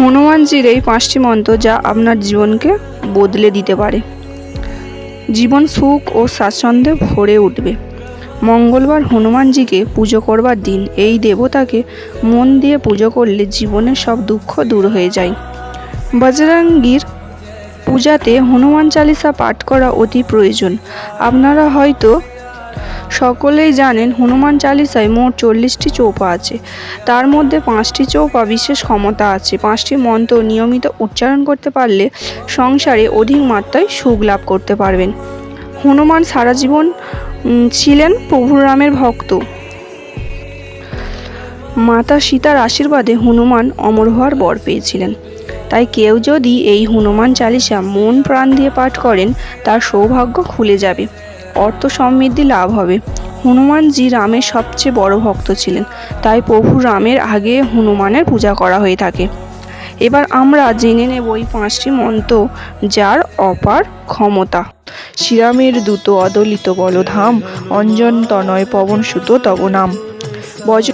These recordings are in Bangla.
হনুমানজির এই পাঁচটি মন্ত্র যা আপনার জীবনকে বদলে দিতে পারে। জীবন সুখ ও স্বাচ্ছন্দ্যে ভরে উঠবে। মঙ্গলবার হনুমানজিকে পুজো করবার দিন এই দেবতাকে মন দিয়ে পুজো করলে জীবনের সব দুঃখ দূর হয়ে যায়। বজরঙ্গীর পূজাতে হনুমান চালিসা পাঠ করা অতি প্রয়োজন। আপনারা হয়তো সকলেই জানেন হনুমান চালিসায় মোট চল্লিশটি চৌপা আছে। তার মধ্যে পাঁচটি চৌপা বিশেষ ক্ষমতা আছে। পাঁচটি মন্ত্র নিয়মিত উচ্চারণ করতে পারলে সংসারে অধিক মাত্রায় সুখ লাভ করতে পারবেন। হনুমান সারা জীবন ছিলেন প্রভু রামের ভক্ত। মাতা সীতার আশীর্বাদে হনুমান অমর হওয়ার বর পেয়েছিলেন। তাই কেউ যদি এই হনুমান চালিসা মন প্রাণ দিয়ে পাঠ করেন, তার সৌভাগ্য খুলে যাবে। অর্থ সমৃদ্ধি লাভ হবে। হনুমানজি রামের সবচেয়ে বড় ভক্ত ছিলেন। তাই প্রভু রামের আগে হনুমানের পূজা করা হয়ে থাকে। এবার আমরা জেনে নেব এই পাঁচটি মন্ত্র যার অপার ক্ষমতা। শ্রীরামের দূত অদলিত বলধাম, অঞ্জন তনয় পবন সুত তব নাম। বজ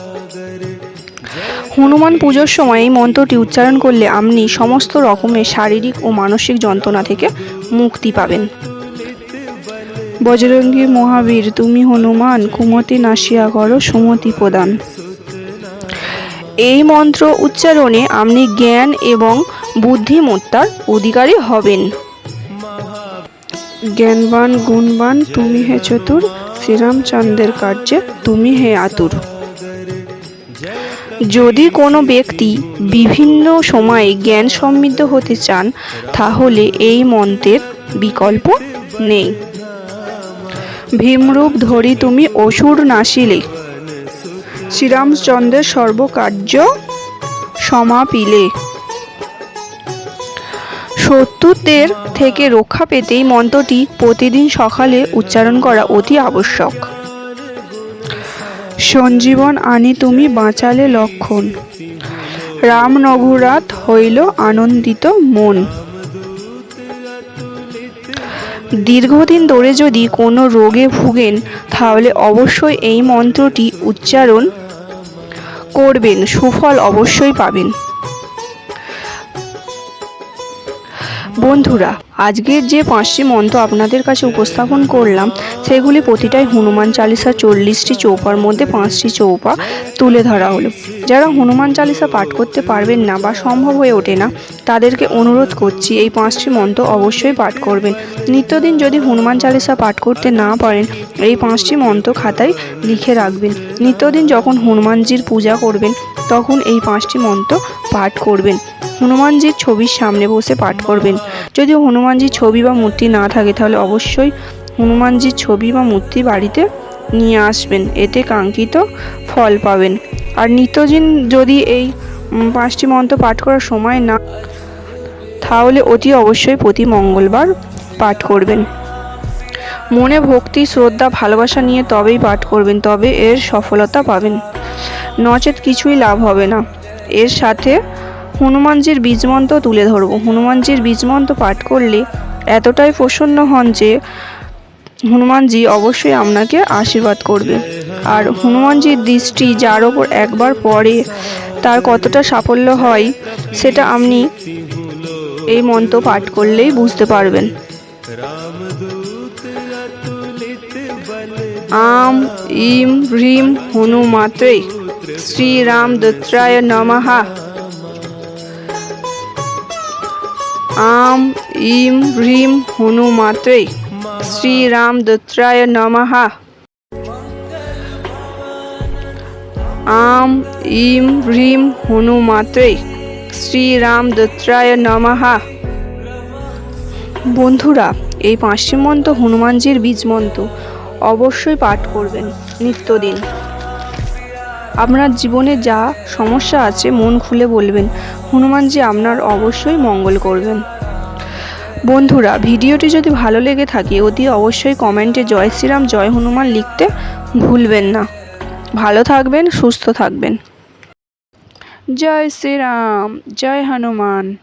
হনুমান পুজোর সময় এই মন্ত্রটি উচ্চারণ করলে আপনি সমস্ত রকমের শারীরিক ও মানসিক যন্ত্রণা থেকে মুক্তি পাবেন। বজরঙ্গী মহাবীর, তুমি হনুমান, কুমতি নাশিয়া করো সুমতি প্রদান। এই মন্ত্র উচ্চারণে আপনি জ্ঞান এবং বুদ্ধিমত্তার অধিকারী হবেন। জ্ঞানবান, গুণবান, তুমি হে চতুর, শ্রীরামচন্দ্রের কার্যে তুমি হে আতুর। যদি কোনো ব্যক্তি বিভিন্ন সময়ে জ্ঞান সমৃদ্ধ হতে চান, তাহলে এই মন্ত্রের বিকল্প নেই। ভীমরূপ ধরি তুমি অসুর নাশিলে। শ্রীরামচন্দ্রের সর্বকার্য সমাপিলে। শত্রুদের থেকে রক্ষা পেতে এই মন্ত্রটি প্রতিদিন সকালে উচ্চারণ করা অতি আবশ্যক। সঞ্জীবন আনি তুমি বাঁচালে লক্ষণ। রাম রঘুরাত হইল আনন্দিত মন। দীর্ঘদিন ধরে যদি কোনো রোগে ভুগেন, তাহলে অবশ্যই এই মন্ত্রটি উচ্চারণ করবেন, সুফল অবশ্যই পাবেন। বন্ধুরা, আজকের যে পাঁচটি মন্ত্র আপনাদের কাছে উপস্থাপন করলাম, সেগুলি প্রতিটাই হনুমান চালিসা চল্লিশটি চৌপার মধ্যে পাঁচটি চৌপা তুলে ধরা হলো। যারা হনুমান চালিসা পাঠ করতে পারবেন না বা সম্ভব হয়ে ওঠে না, তাদেরকে অনুরোধ করছি এই পাঁচটি মন্ত্র অবশ্যই পাঠ করবেন। নিত্যদিন যদি হনুমান চালিসা পাঠ করতে না পারেন, এই পাঁচটি মন্ত্র খাতায় লিখে রাখবেন। নিত্যদিন যখন হনুমানজির পূজা করবেন, তখন এই পাঁচটি মন্ত্র পাঠ করবেন। হনুমানজির ছবির সামনে বসে পাঠ করবেন। যদি হনুমানজির ছবি বা মূর্তি না থাকে, তাহলে অবশ্যই হনুমানজির ছবি বা মূর্তি বাড়িতে নিয়ে আসবেন। এতে কাঙ্ক্ষিত ফল পাবেন। আর নিত্যদিন যদি এই পাঁচটি মন্ত্র পাঠ করার সময় না, তাহলে অতি অবশ্যই প্রতি মঙ্গলবার পাঠ করবেন। মনে ভক্তি, শ্রদ্ধা, ভালোবাসা নিয়ে তবেই পাঠ করবেন, তবে এর সফলতা পাবেন। নচেত কিছুই লাভ হবে না। এর সাথে হনুমানজির বীজমন্ত্র তুলে ধরব। হনুমানজির বীজমন্ত্র পাঠ করলে এতটাই প্রসন্ন হন যে হনুমানজি অবশ্যই আপনাকে আশীর্বাদ করবে। আর হনুমানজির দৃষ্টি যার ওপর একবার পড়ে, তার কতটা সাফল্য হয়, সেটা আপনি এই মন্ত্র পাঠ করলেই বুঝতে পারবেন। আম, ইম হ্রিম হনুমাত্রে শ্রীরাম দত্রায় নমঃ। আম, ইম হ্রিম হনুমাত্রে শ্রীরাম দত্রায় নমঃ। আম, ইম হ্রিম হনুমাত্রে শ্রীরাম দত্রায় নমঃ। বন্ধুরা, এই পাঁচটি মন্ত্র হনুমানজির বীজ মন্ত্র অবশ্যই পাঠ করবেন নিত্যদিন। আপনার জীবনে যা সমস্যা আছে মন খুলে বলবেন। হনুমানজি আপনার অবশ্যই মঙ্গল করবেন। বন্ধুরা, ভিডিওটি যদি ভালো লেগে থাকে, অতি অবশ্যই কমেন্টে জয় শ্রীরাম, জয় হনুমান লিখতে ভুলবেন না। ভালো থাকবেন, সুস্থ থাকবেন। জয় শ্রীরাম, জয় হনুমান।